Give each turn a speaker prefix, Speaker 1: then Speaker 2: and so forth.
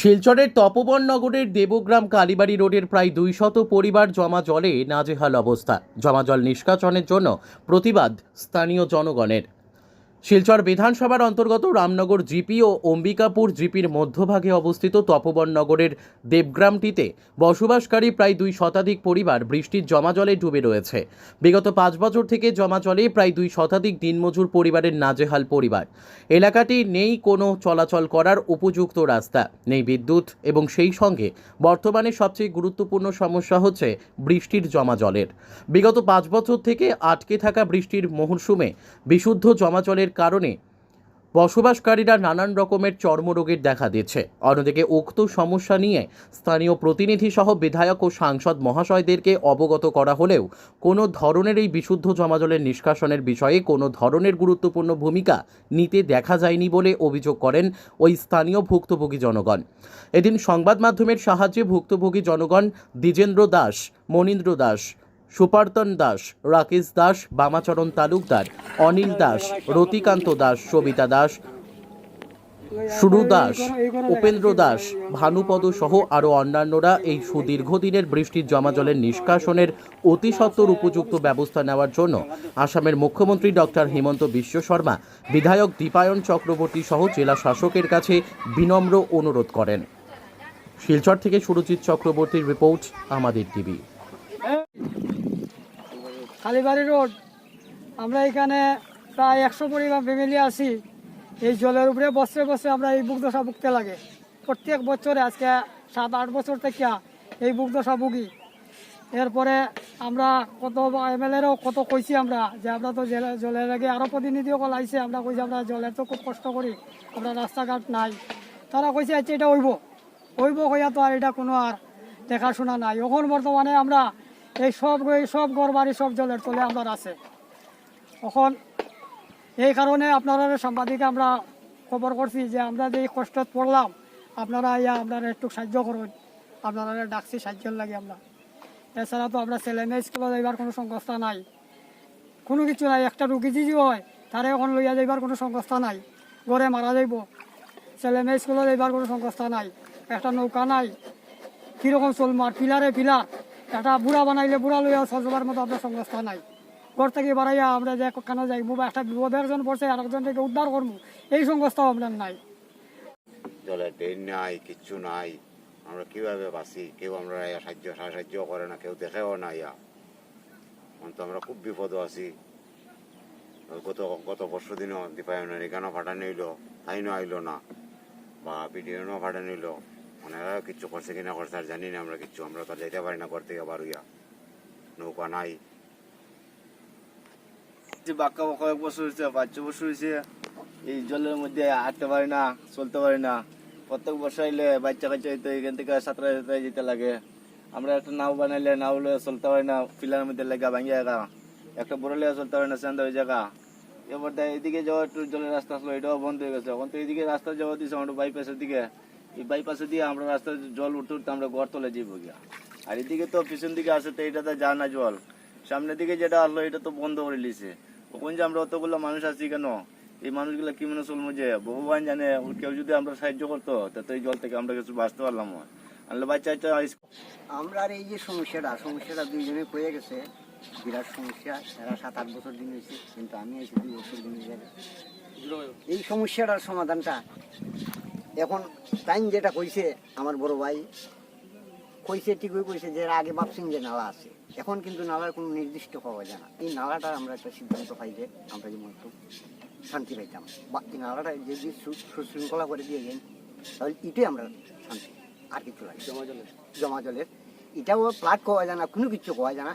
Speaker 1: শিলচরের তপবন নগরের দেবগ্রাম কালীবাড়ি রোডের প্রায় দুইশত পরিবার জমা জলে নাজেহাল অবস্থা। জমা জল নিষ্কাশনের জন্য প্রতিবাদ স্থানীয় জনগণের। শিলচর বিধানসভার অন্তর্গত রামনগর জিপি ও অম্বিকাপুর জিপির মধ্যভাগে অবস্থিত তপবন নগরের দেবগ্রামটিতে বসবাসকারী প্রায় দুই শতাধিক পরিবার বৃষ্টির জমা জলে ডুবে রয়েছে। বিগত পাঁচ বছর থেকে জমা জলে প্রায় দুই শতাধিক দিনমজুর পরিবারের নাজেহাল পরিবার। এলাকাটি নেই কোনো চলাচল করার উপযুক্ত রাস্তা, নেই বিদ্যুৎ এবং সেই সঙ্গে বর্তমানে সবচেয়ে গুরুত্বপূর্ণ সমস্যা হচ্ছে বৃষ্টির জমা জলের। বিগত পাঁচ বছর থেকে আটকে থাকা বৃষ্টির মৌসুমে বিশুদ্ধ জমা জলের কারণে বসবাসকারীরা নানান রকমের চর্মরোগের দেখা দিচ্ছে। অন্যদিকে উক্ত সমস্যা নিয়ে স্থানীয় প্রতিনিধি সহ বিধায়ক ও সাংসদ মহাশয়দেরকে অবগত করা হলেও কোনো ধরনের এই বিশুদ্ধ জমাজলের নিষ্কাশনের বিষয়ে কোনো ধরনের গুরুত্বপূর্ণ ভূমিকা নিতে দেখা যায়নি বলে অভিযোগ করেন ওই স্থানীয় ভুক্তভোগী জনগণ। এদিন সংবাদ মাধ্যমের সাহায্যে ভুক্তভোগী জনগণ দ্বিজেন্দ্র দাস, মনীন্দ্র দাস সুপার্তন দাস, রাকেশ দাস, বামাচরণ তালুকদার, অনিল দাস, রতিকান্ত দাস, সবিতা দাস, সুরু দাস, উপেন্দ্র দাস, ভানুপদ সহ আরও অন্যান্যরা এই সুদীর্ঘদিনের বৃষ্টির জমা জলের নিষ্কাশনের অতি সত্বর উপযুক্ত ব্যবস্থা নেওয়ার জন্য আসামের মুখ্যমন্ত্রী ডক্টর হিমন্ত বিশ্ব শর্মা, বিধায়ক দীপায়ন চক্রবর্তী সহ জেলা শাসকের কাছে বিনম্র অনুরোধ করেন। শিলচর থেকে সুরজিৎ চক্রবর্তীর রিপোর্ট, আমাদের টিভি।
Speaker 2: কালীবাড়ি রোড। আমরা এখানে প্রায় একশো পরিবার ফ্যামিলি আছি। এই জলের উপরে বছরে বছরে আমরা এই বুক দশা ভুগতে লাগে। প্রত্যেক বছরে আজকে সাত, আট বছর থেকে এই বুক দশা ভুগি। এরপরে আমরা কত এম এমএলএরও কত কইছি আমরা যে আমরা তো জেলে- জলের আগে আরও প্রতিনিধিও কল আইছে আমরা কইছি আমরা জলের তো খুব কষ্ট করি, আমরা রাস্তাঘাট নাই। তারা কইছে আচ্ছা এটা হইব। হইব হইয়া তো আর এটা কোনো আর দেখাশোনা নাই। এখন বর্তমানে আমরা এই সব এই সব ঘর বাড়ি, সব জলের তলে আমরা আছে। এখন এই কারণে আপনারা সাংবাদিক আমরা খবর করছি যে আমরা যে কষ্টত পড়লাম, আপনারা ইয়া আপনারা একটু সাহায্য করুন। আপনারা ডাকছি সাহায্যের লাগে আমরা। এছাড়া তো আমরা ছেলে মেয়ে স্কুলে যাইবার কোনো সংস্থা নাই। কোনো কিছু নাই, একটা রুগী যদি হয়, তারে এখন লইয়া যাইবার কোনো সংস্থা নাই। ঘরে মারা যাইব। ছেলে মেয়ে স্কুলে যাইবার কোনো সংস্থা নাই। একটা নৌকা নাই। কীরকম চলমার পিলারে পিলার একটা বুড়া বানাইলে বুড়া লইয়া সজবার মতো আপনার সংস্থা নাই। ঘর থেকে বাড়াইয়া আমরা যে কেন যাই বা একটা বিপদে একজন পড়ছে আর একজন থেকে উদ্ধার করব, এই সংস্থাও আপনার নাই।
Speaker 3: জলের ড্রেন নাই, কিচ্ছু নাই। আমরা কীভাবে বাঁচি? কেউ আমরা সাহায্য সাহায্য করে না, কেউ দেখেও না ইয়া। এখন তো আমরা খুব বিপদ আছি। গত গত পরশু দিনও দীপায়নের এখানেও ফাটানো হইল তাইনও আইলো না? বা পিডিএনও ফাটানো হইল ওনারাও কিচ্ছু করছে কিনা করছে আর জানি না আমরা কিচ্ছু। আমরা তো যেতে পারি না ঘর থেকে বারুইয়া নৌকা নাই।
Speaker 4: যে বাক্কা কয়েক বছর হয়েছে ছ বছর হয়েছে, এই জলের মধ্যে হাঁটতে পারি না, চলতে পারি না। প্রত্যেক বছর আইলে বাচ্চা কাচ্চা হইতে এখান থেকে সাঁতরা সাঁতরা যেতে লাগে। আমরা একটা নাও বানাইলে, নাও চলতে পারি না পিলার মধ্যে লেগা ভাঙিয়া গা একটা বড় লিয়া চলতে পারি না চান্দ হয়ে জায়গা। এবার দেখ, এদিকে যাওয়া একটু জলের রাস্তা আসলো এটাও বন্ধ হয়ে গেছে। এখন তো এদিকে রাস্তা যাওয়া দিয়েছে আমরা বাইপাসের দিকে। এই বাইপাসে দিয়ে আমরা রাস্তায় জল উঠতে উঠতে আমরা ঘর তলে যাব গিয়া। আর এদিকে তো পিছন দিকে আসে তো এটাতে যা না জল। সামনের দিকে যেটা আসলো এটা তো বন্ধ করে লিছে ওখানে যে আমরা অতগুলো মানুষ আছি কেন? এই মানুষগুলো কি মনে চলবো যে ভগবান জানে, কেউ যদি আমরা সাহায্য করতো, তো এই জল থেকে আমরা কিছু বাঁচতে পারলাম। আনলে বাচ্চা
Speaker 5: আমরা এই যে সমস্যাটা সমস্যাটা দুইজনে পড়ে গেছে। বিরাট সমস্যা এরা সাত আট বছর দিন হয়েছে, কিন্তু আমি এসে দুই বছর দিন এই সমস্যাটার সমাধানটা এখন টাইম যেটা কইছে আমার বড় ভাই কইছে ঠিকই কইছে যে আগে ভাবছেন যে নালা আছে এখন কিন্তু নালার কোনো নির্দিষ্ট পাওয়া যায় না এই নালাটা আমরা একটা সিদ্ধান্ত পাই যে আমরা যেমন একটু শান্তি পাইতাম। বা এই নালাটা যদি সুশৃঙ্খলা করে দিয়ে যান তাহলে এটাই আমরা শান্তি আর কিছু লাগে জমা জলের। জমা জলের। এটাও প্লাট কোয়া যায় না কোনো কিছু কোয়া যায় না।